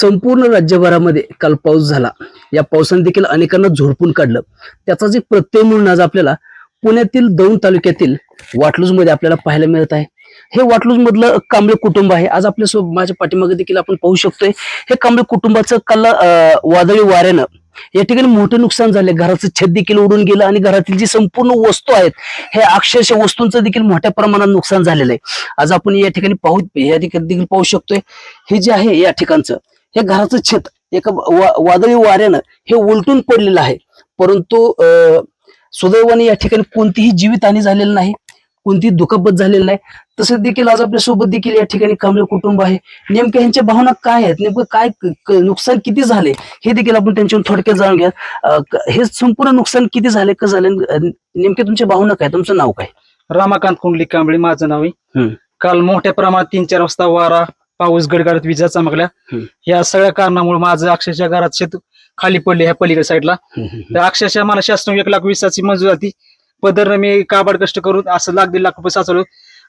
संपूर्ण राज्यभरामध्ये काल पाऊस झाला. या पावसाने देखील अनेकांना झोडपून काढलं. त्याचाच एक प्रत्यय म्हणून आज आपल्याला पुण्यातील दौंड तालुक्यातील वाटलूजमध्ये आपल्याला पाहायला मिळत आहे. हे वाटलूज मधलं कांबळे कुटुंब आहे. आज आपल्यासोबत माझ्या पाठीमागे देखील आपण पाहू शकतोय. हे कांबळे कुटुंबाचं काल वादळी वाऱ्यानं या ठिकाणी मोठं नुकसान झाले घराचं छत देखील उडून गेलं आणि घरातील जी संपूर्ण वस्तू आहेत हे अक्षरशः वस्तूंचं देखील मोठ्या प्रमाणात नुकसान झालेलं आहे. आज आपण या ठिकाणी पाहू या ठिकाणी देखील पाहू शकतोय. हे जे आहे या ठिकाणचं हे घराचं छत एका वा- वादळी वाऱ्यानं हे उलटून पडलेलं आहे. परंतु सुदैवाने या ठिकाणी कोणतीही जीवितहानी झालेली नाही कोणतीही दुखापत झालेली नाही. तसं देखील आज आपल्यासोबत देखील या ठिकाणी कांबळे कुटुंब आहे. नेमक्या ह्यांच्या भावना काय आहेत? नेमकं काय क- क- नुकसान किती झाले? हे देखील आपण त्यांच्याकडून थोडक्यात जाणून घ्या क- हे संपूर्ण नुकसान किती झाले कसं झाले नेमके तुमच्या भावना काय? तुमचं नाव काय? रमाकांत कुंडली कांबळे माझं नाव आहे. काल मोठ्या प्रमाणात तीन चार वाजता वारा पाऊस गडगडत विजा चमकल्या. हम्म. या सगळ्या कारणामुळे माझं अक्षरशः घरात शेत खाली पडले ह्या पलीकडे साईडला तर अक्षरशः मला शासन एक लाख वीसाची मंजूर होती पदर मी काबाड कष्ट करून असं लाख दीड लाख रुपये साचवलं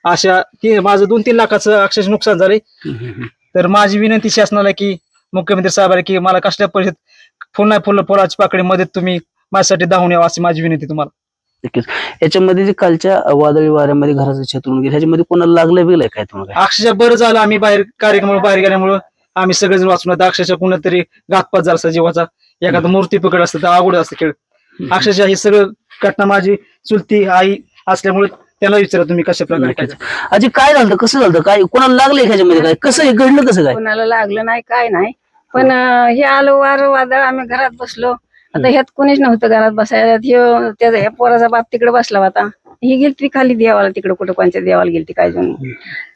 अशा ती माझं दोन तीन लाखाचं अक्षरशः नुकसान झालंय. तर माझी विनंती शासनाला की मुख्यमंत्री साहेबांना की मला कसल्या परिस्थितीत पुन्हा फुलं फुलाची पाकळी मदत तुम्ही माझ्यासाठी धावून यावं अशी माझी विनंती तुम्हाला. नक्कीच. याच्यामध्ये जे कालच्या वादळी वाऱ्यामध्ये घराचं छत उडून गेलं ह्याच्यामध्ये कोणाला लागलं बिगलंय काय तुम्हाला? अक्षरशः बरं झालं आम्ही बाहेर कार्यक्रमाला बाहेर गेल्यामुळं आम्ही सगळेजण वाचून आता अक्षरशः कुणीतरी घातपात झाला असता जीवाचा. एखादा मूर्ती पकड असतं तर अवघड असतं खेळ. अक्षरशः हे सगळं घटना माझी चुलती आई असल्यामुळे त्याला विचारा तुम्ही कशा प्रकारे. आजी काय झालं कसं झालं काय कोणाला लागलंय ह्याच्यामध्ये काय? कसं हे घडलं कसं काय? कोणाला लागलं नाही काय नाही. पण हे आलं वार वादळ आम्ही घरात बसलो. आता ह्यात कोणीच नव्हतं घरात बसायला. ह्यो त्याचा ह्या पोराचा बाप तिकडे बसला होता. ही गेलती खाली देवाला तिकडे कुठं कोणत्या देवाला गेलती काय जण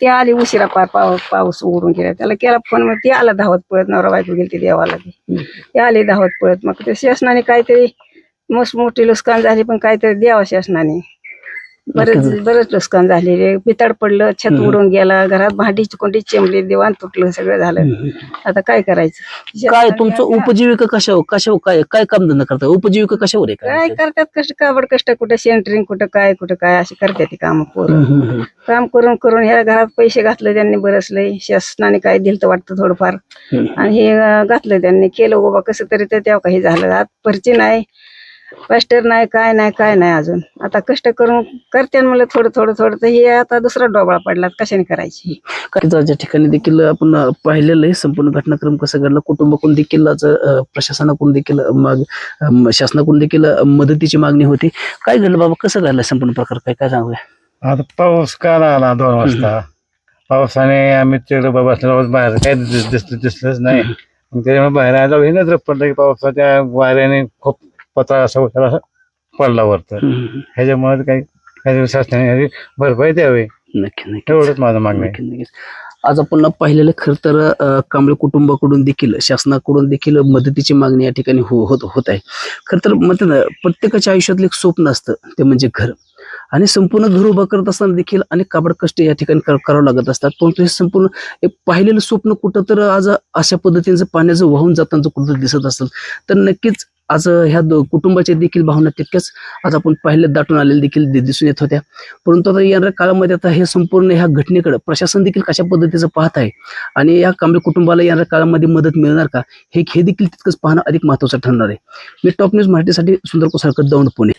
ती आली उशिरा पार पाऊस पाऊस उघडून गेला. त्याला केला फोन मग ती आला धावत पळत नवरा बायको गेलती देवाला. ती ती आली धावत पळत. मग ते शासनाने काहीतरी मस्त मोठी नुकसान झाली पण काहीतरी द्यावं शासनाने. बरेच बरेच नुकसान झाले पितळ पडलं छत. उडून गेला घरात भांडी कोंडी चिमली दिवाण तुटलं सगळं झालं. आता काय करायचं? काय तुमचं उपजीविका कशावर कशावर काय काय कामधंदा करता? उपजीविका कशावर आहे काय करतात? कष्ट काबड कष्ट कुठं सेंटरिंग कुठं काय कुठं काय अशी करतात ती काम पोरं. काम करून करून ह्या घरात पैसे घातले त्यांनी बरसले. शासनाने काय दिलं तर वाटतं थोडंफार. आणि हे घातलं त्यांनी. केलं बाबा कसं तरी तर तेव्हा काही झालं. आज परची नाही. मास्टर नाही काय नाही काय नाही अजून. आता कष्ट करून करते मला थोडं थोडं थोडं तर हे आता दुसरा डोबळा पडला. कशाने करायची? काही जागच्या ठिकाणी देखील आपण पाहिलेलं आहे संपूर्ण घटनाक्रम कसं घडला कुटुंबाकडून देखील प्रशासनाकडून देखील माग शासनाकडून देखील मदतीची मागणी होती. काय घडलं बाबा? कसं घडलं संपूर्ण प्रकार? काय काय सांगूया आता पाऊस काल आला दोन वाजता? पावसाने आम्ही तिकडे बसलो बाहेर दिस- दिसलं दिसलंच नाही. त्याच्यामुळे बाहेर आलो हे नजर पडलं की पावसाच्या वाऱ्याने खूप पत्रा असा असा पडला वरतं. ह्याच्यामुळे काही काही शासनाने भरपाई द्यावी. नक्की नक्की. एवढंच माझं मागणं आहे. नक्की, नक्कीच. आज आपण पाहिलेलं खर तर अं, कांबळे कुटुंबाकडून देखील शासनाकडून देखील मदतीची मागणी या ठिकाणी हो- होत होत आहे. खर तर म्हणतात ना प्रत्येकाच्या आयुष्यातलं एक स्वप्न असतं ते म्हणजे घर. आणि संपूर्ण घर उभं करत असताना देखील अनेक काबड कष्ट या ठिकाणी कर- करावं लागत असतात. परंतु हे संपूर्ण एक पाहिलेलं स्वप्न कुठं तर आज अशा पद्धतीचं पाण्याचं वाहून जाताना कुठं दिसत असेल तर नक्कीच आज ह्या दो- कुटुंबाच्या देखील भावना तितक्याच आज आपण पाहिले दाटून आलेल्या देखील दिसून येत होत्या. परंतु आता येणाऱ्या काळामध्ये आता हे संपूर्ण ह्या घटनेकडे प्रशासन देखील कशा पद्धतीचं पाहत आहे? आणि या कांबळे कुटुंबाला येणाऱ्या काळामध्ये मदत मिळणार का? हे देखील तितकंच पाहणं अधिक महत्वाचं ठरणार आहे. मी टॉप न्यूज मराठीसाठी सुंदर कोसारकर दौंड पुणे.